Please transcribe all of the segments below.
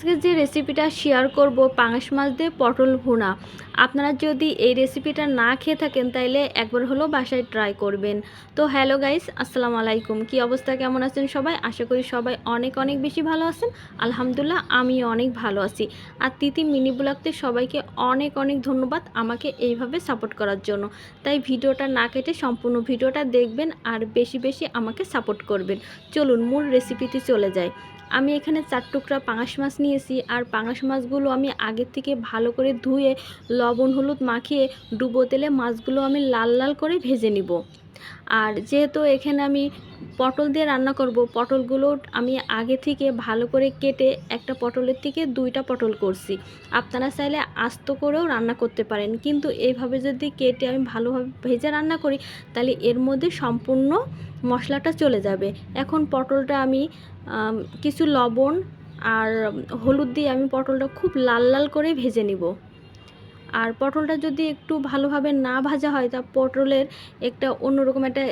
আজকে যে রেসিপিটা শেয়ার করব, পাঙাশ মাছ দিয়ে পটল ভুনা। আপনারা যদি এই রেসিপিটা না খেয়ে থাকেন, তাইলে একবার হলেও বাসায় ট্রাই করবেন। তো হ্যালো গাইস আসসালামু আলাইকুম। কি অবস্থা? কেমন আছেন সবাই? আশা করি সবাই অনেক অনেক বেশি ভালো আছেন। আলহামদুলিল্লাহ আমি অনেক ভালো আছি। আর তিতি মিনি ব্লগতে সবাইকে অনেক অনেক ধন্যবাদ আমাকে এইভাবে সাপোর্ট করার জন্য। তাই ভিডিওটা না কেটে সম্পূর্ণ ভিডিওটা দেখবেন আর বেশি বেশি আমাকে সাপোর্ট করবেন। চলুন, মূল রেসিপিতে চলে যাই। আমি এখানে চার টুকরা পাঙাশ মাছ নিয়েছি আর পাঙাশ মাছগুলো আমি আগের থেকে ভালো করে ধুয়ে লবণ, হলুদ মাখিয়ে ডুবো তেলে মাছগুলো আমি লাল লাল করে ভেজে নিব। আর যেহেতু এখানে আমি পটল দিয়ে রান্না করব, পটলগুলো আমি আগে থেকে ভালো করে কেটে একটা পটলের থেকে দুইটা পটল করছি। আপনারা চাইলে আস্ত করেও রান্না করতে পারেন, কিন্তু এইভাবে যদি কেটে আমি ভালোভাবে ভেজে রান্না করি, তাহলে এর মধ্যে সম্পূর্ণ মশলাটা চলে যাবে। এখন পটলটা আমি কিছু লবণ আর হলুদ দিয়ে আমি পটলটা খুব লাল লাল করে ভেজে নিব। আর পটলটা যদি একটু ভালোভাবে না ভাজা হয়, তা পটলের একটা অন্যরকম একটা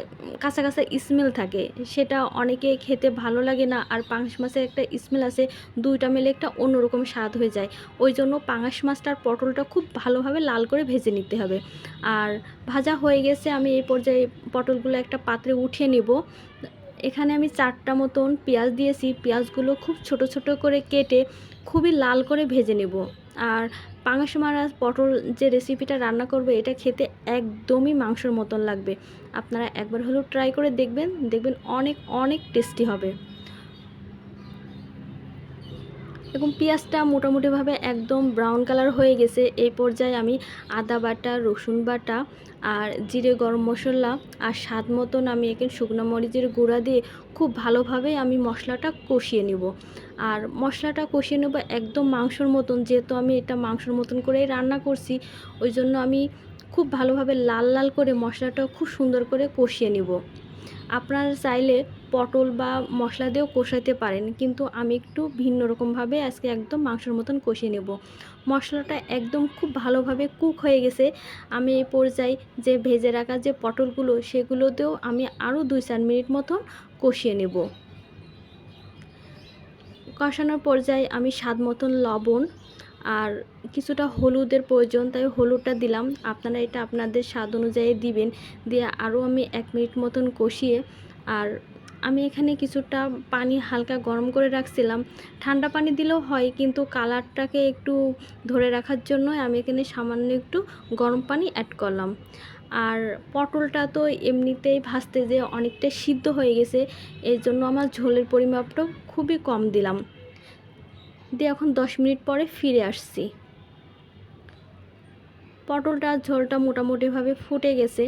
কাঁচা কাঁচা স্মেল থাকে। সেটা অনেকে খেতে ভালো লাগে না, আর পাঙাশ মাছের একটা স্মেল আছে দুইটা মিলে একটা অন্যরকম স্বাদ হয়ে যায়। ওই জন্য পাঙাশ মাছটার পটলটা খুব ভালোভাবে লাল করে ভেজে নিতে হবে। আর ভাজা হয়ে গেছে, আমি এই পর্যায়ে পটলগুলো একটা পাত্রে উঠিয়ে নিব। এখানে আমি চারটা মতন পেঁয়াজ দিয়েছি। পেঁয়াজগুলো খুব ছোট ছোট করে কেটে খুবই লাল করে ভেজে নেব। আর পাঙাশ মারা পটল যে রেসিপিটা রান্না করবে, এটা খেতে একদমই মাংসর মতন লাগবে। আপনারা একবার হলেও ট্রাই করে দেখবেন দেখবেন অনেক অনেক টেস্টি হবে। এবং পেঁয়াজটা মোটামুটিভাবে একদম ব্রাউন কালার হয়ে গেছে। এই পর্যায়ে আমি আদা বাটা, রসুন বাটা আর জিরে গরম মশলা আর স্বাদ মতন আমি এখানে শুকনো মরিচের গুঁড়া দিয়ে খুব ভালোভাবে আমি মশলাটা কষিয়ে নিব। আর মশলাটা কষিয়ে নেব একদম মাংসর মতন, যেহেতু আমি এটা মাংসর মতন করেই রান্না করছি, ওই জন্য আমি খুব ভালোভাবে লাল লাল করে মশলাটা খুব সুন্দর করে কষিয়ে নিব। আপনারা চাইলে পটল বা মশলা দিয়েও কষাইতে পারেন, কিন্তু আমি একটু ভিন্ন রকমভাবে আজকে একদম মাংসের মতন কষিয়ে নেব। মশলাটা একদম খুব ভালোভাবে কুক হয়ে গেছে। আমি এই পর্যায়ে যে ভেজে রাখা যে পটলগুলো সেগুলোতেও আমি আরও দুই চার মিনিট মতন কষিয়ে নেব। কষানোর পর্যায়ে আমি স্বাদ মতন লবণ আর কিছুটা হলুদের প্রয়োজন, তাই হলুদটা দিলাম। আপনারা এটা আপনাদের স্বাদ অনুযায়ী দিবেন। দিয়ে আরও আমি এক মিনিট মতন কষিয়ে, আর আমি এখানে কিছুটা পানি হালকা গরম করে রাখছিলাম। ঠান্ডা পানি দিলেও হয়, কিন্তু কালারটাকে একটু ধরে রাখার জন্য আমি এখানে সামান্য একটু গরম পানি অ্যাড করলাম। আর পটলটা তো এমনিতেই ভাজতে যে অনেকটা সিদ্ধ হয়ে গেছে, এর জন্য আমার ঝোলের পরিমাপটা খুবই কম দিলাম। দিয়ে এখন দশ মিনিট পরে ফিরে আসছি। পটলটা, ঝোলটা মোটামুটিভাবে ফুটে গেছে।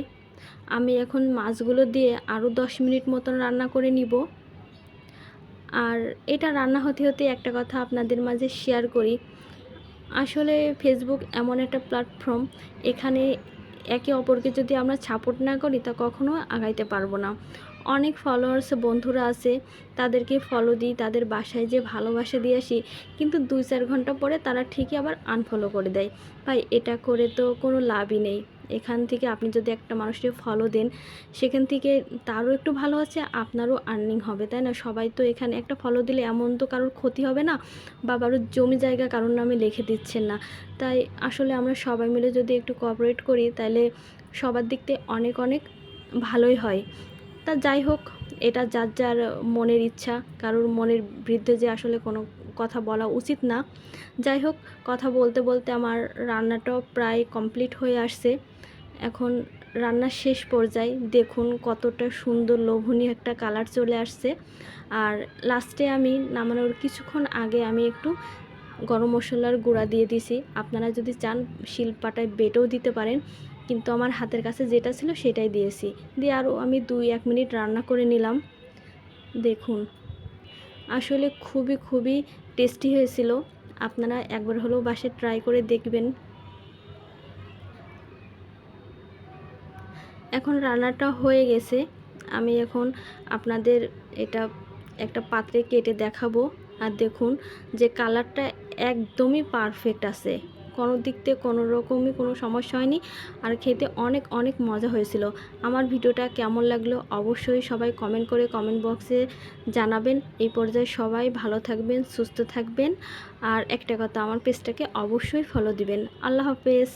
আমি এখন মাছগুলো দিয়ে আরও দশ মিনিট মতন রান্না করে নিব। আর এটা রান্না হতে হতে একটা কথা আপনাদের মাঝে শেয়ার করি। আসলে ফেসবুক এমন একটা প্ল্যাটফর্ম এখানে একে অপরকে যদি আমরা সাপোর্ট না করি, তা কখনো আগাইতে পারব না। অনেক ফলোয়ার্স বন্ধুরা আছে, তাদেরকে ফলো দিই, তাদের বাসায় যে ভালোবাসা দিয়ে আসি, কিন্তু দুই চার ঘণ্টা পরে তারা ঠিকই আবার আনফলো করে দেয়। ভাই, এটা করে তো কোনো লাভই নেই। এখান থেকে আপনি যদি একটা মানুষকে ফলো দেন, সেখান থেকে তারও একটু ভালো আছে, আপনারও আর্নিং হবে, তাই না? সবাই তো এখানে একটা ফলো দিলে এমন তো কারোর ক্ষতি হবে না, বা কারোর জমি জায়গা কারোর নামে লিখে দিচ্ছেন না। তাই আসলে আমরা সবাই মিলে যদি একটু কোঅপারেট করি তাহলে সবার দিক থেকে অনেক অনেক ভালোই হয়। তা যাই হোক, এটা যার যার মনের ইচ্ছা, কারোর মনের বিরুদ্ধে যে আসলে কোনো কথা বলা উচিত না। যাই হোক, কথা বলতে বলতে আমার রান্নাটাও প্রায় কমপ্লিট হয়ে আসছে। এখন রান্নার শেষ পর্যায়ে দেখুন কতটা সুন্দর লোভনীয় একটা কালার চলে আসছে। আর লাস্টে আমি নামানোর কিছুক্ষণ আগে আমি একটু গরম মশলার গুঁড়া দিয়ে দিছি। আপনারা যদি চান, শিলপাটায় বেটেও দিতে পারেন। কিন্তু আমার হাতের কাছে যেটা ছিল সেটাই দিয়েছি। দিয়ে আরও আমি দুই, এক মিনিট রান্না করে নিলাম। দেখুন, আসলে খুবই খুবই টেস্টি হয়েছিল। আপনারা একবার হলেও বাসে ট্রাই করে দেখবেন। এখন রান্নাটা হয়ে গেছে। আমি এখন আপনাদের এটা একটা পাত্রে কেটে দেখাবো। আর দেখুন যে কালারটা একদমই পারফেক্ট আছে। কোনো দিক থেকে কোনো রকমই কোনো সমস্যা হয়নি। আর খেতে অনেক অনেক মজা হয়েছিল। আমার ভিডিওটা কেমন লাগল অবশ্যই সবাই কমেন্ট করে কমেন্ট বক্সে জানাবেন। এই পর্যায়ে সবাই ভালো থাকবেন, সুস্থ থাকবেন। আর একটা কথা, আমার পেজটাকে অবশ্যই ফলো দিবেন। আল্লাহ হাফেজ।